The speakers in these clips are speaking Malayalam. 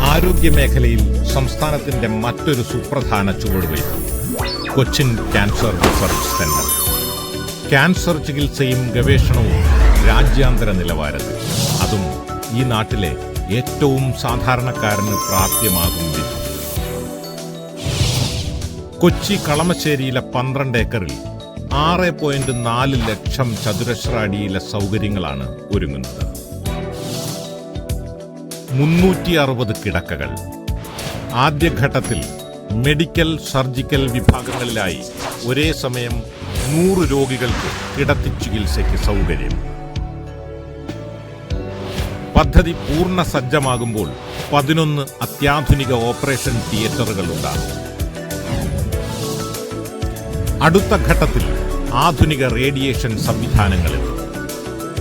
ആരോഗ്യ മേഖലയിൽ സംസ്ഥാനത്തിന്റെ മറ്റൊരു സുപ്രധാന ചുവടുവയ്പ് Cochin cancer research centre. Cancer ചികിത്സയും ഗവേഷണവും രാജ്യാന്തര നിലവാരത്തിൽ. അതും ഈ നാട്ടിലെ ഏറ്റവും സാധാരണക്കാരന് പ്രാപ്യമാകും വിധം. കൊച്ചി കളമശ്ശേരിയിലെ പന്ത്രണ്ട് ഏക്കറിൽ ആറ് പോയിന്റ് നാല് ലക്ഷം ചതുരശ്ര അടിയിലെ സൗകര്യങ്ങളാണ് ഒരുങ്ങുന്നത്. മുന്നൂറ്റി അറുപത് കിടക്കകൾ. ആദ്യഘട്ടത്തിൽ മെഡിക്കൽ സർജിക്കൽ വിഭാഗങ്ങളിലായി ഒരേ സമയം നൂറ് രോഗികൾക്ക് കിടത്തി ചികിത്സയ്ക്ക് സൗകര്യം. പദ്ധതി പൂർണ സജ്ജമാകുമ്പോൾ പതിനൊന്ന് അത്യാധുനിക ഓപ്പറേഷൻ തിയേറ്ററുകൾ ഉണ്ടാകും അടുത്ത ഘട്ടത്തിൽ ആധുനിക റേഡിയേഷൻ സംവിധാനങ്ങളിൽ.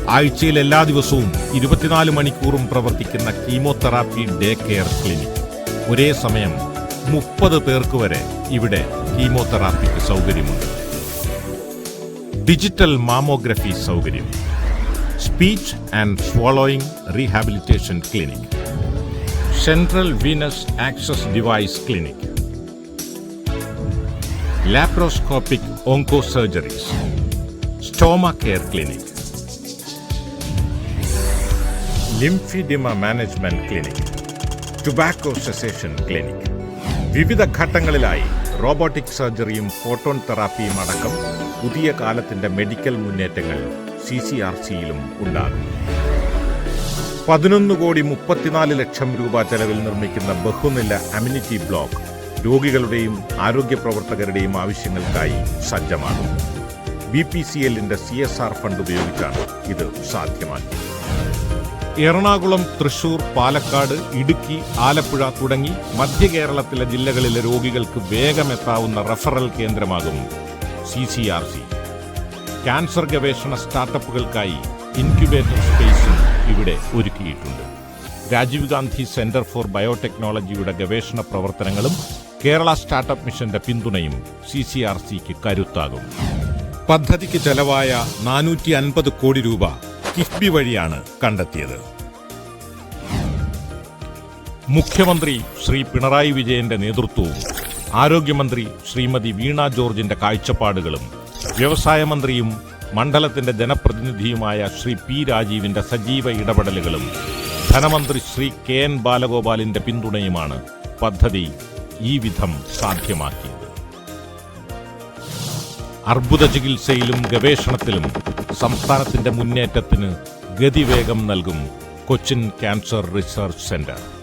ആഴ്ചയിൽ എല്ലാ ദിവസവും ഇരുപത്തിനാല് മണിക്കൂറും പ്രവർത്തിക്കുന്ന കീമോതെറാപ്പി ഡേ കെയർ ക്ലിനിക്. ഒരേ സമയം മുപ്പത് പേർക്ക് വരെ ഇവിടെ കീമോതെറാപ്പിക്ക് സൗകര്യമുണ്ട്. ഡിജിറ്റൽ മാമോഗ്രഫി സൗകര്യം. Speech and swallowing rehabilitation clinic. Central venous access device clinic. Laparoscopic onco surgeries stoma care clinic lymphoedema management clinic tobacco cessation clinic വിവിധ ഘട്ടങ്ങളിലായി റോബോട്ടിക് സർജറിയും ഫോട്ടോൺ തെറാപ്പിയും അടക്കം പുതിയ കാലത്തിന്റെ മെഡിക്കൽ മുന്നേറ്റങ്ങൾ സി സി ആർ സിയിലും ഉണ്ടാകും. പതിനൊന്ന് കോടി മുപ്പത്തിനാല് ലക്ഷം രൂപ ചെലവിൽ നിർമ്മിക്കുന്ന ബഹുനില അമ്യൂണിറ്റി ബ്ലോക്ക് രോഗികളുടെയും ആരോഗ്യ പ്രവർത്തകരുടെയും ആവശ്യങ്ങൾക്കായി സജ്ജമാണ്. ബി പി സി എല്ലിന്റെ സി എസ് ആർ ഫണ്ട് ഉപയോഗിച്ചാണ് ഇത് സാധ്യമാക്കി എറണാകുളം തൃശൂർ പാലക്കാട് ഇടുക്കി ആലപ്പുഴ തുടങ്ങി മധ്യ കേരളത്തിലെ ജില്ലകളിലെ രോഗികൾക്ക് വേഗമെത്താവുന്ന referral കേന്ദ്രമാകും C C R C. Cancer ഗവേഷണ സ്റ്റാർട്ടപ്പുകൾക്കായി ഇൻക്യുബേറ്റർ സ്പേസും ഇവിടെ ഒരുക്കിയിട്ടുണ്ട്. രാജീവ് ഗാന്ധി സെന്റർ ഫോർ ബയോടെക്നോളജിയുടെ ഗവേഷണ പ്രവർത്തനങ്ങളും കേരള സ്റ്റാർട്ടപ്പ് മിഷന്റെ പിന്തുണയും സി സി ആർ സിക്ക് കരുത്താകും. പദ്ധതിക്ക് ചെലവായ നാനൂറ്റി അൻപത് കോടി രൂപ കിഫ്ബി വഴിയാണ് കണ്ടെത്തിയത്. മുഖ്യമന്ത്രി ശ്രീ പിണറായി വിജയന്റെ നേതൃത്വവും ആരോഗ്യമന്ത്രി ശ്രീമതി വീണ ജോർജിന്റെ കാഴ്ചപ്പാടുകളും വ്യവസായ മന്ത്രിയും മണ്ഡലത്തിന്റെ ജനപ്രതിനിധിയുമായ ശ്രീ പി രാജീവിന്റെ സജീവ ഇടപെടലുകളും ധനമന്ത്രി ശ്രീ കെ എൻ ബാലഗോപാലിന്റെ പിന്തുണയുമാണ് പദ്ധതി ഈ വിധം സാധ്യമാക്കിയത് അർബുദ ചികിത്സയിലും ഗവേഷണത്തിലും സംസ്ഥാനത്തിന്റെ മുന്നേറ്റത്തിന് ഗതിവേഗം നൽകും കൊച്ചിൻ ക്യാൻസർ റിസർച്ച് സെന്റർ.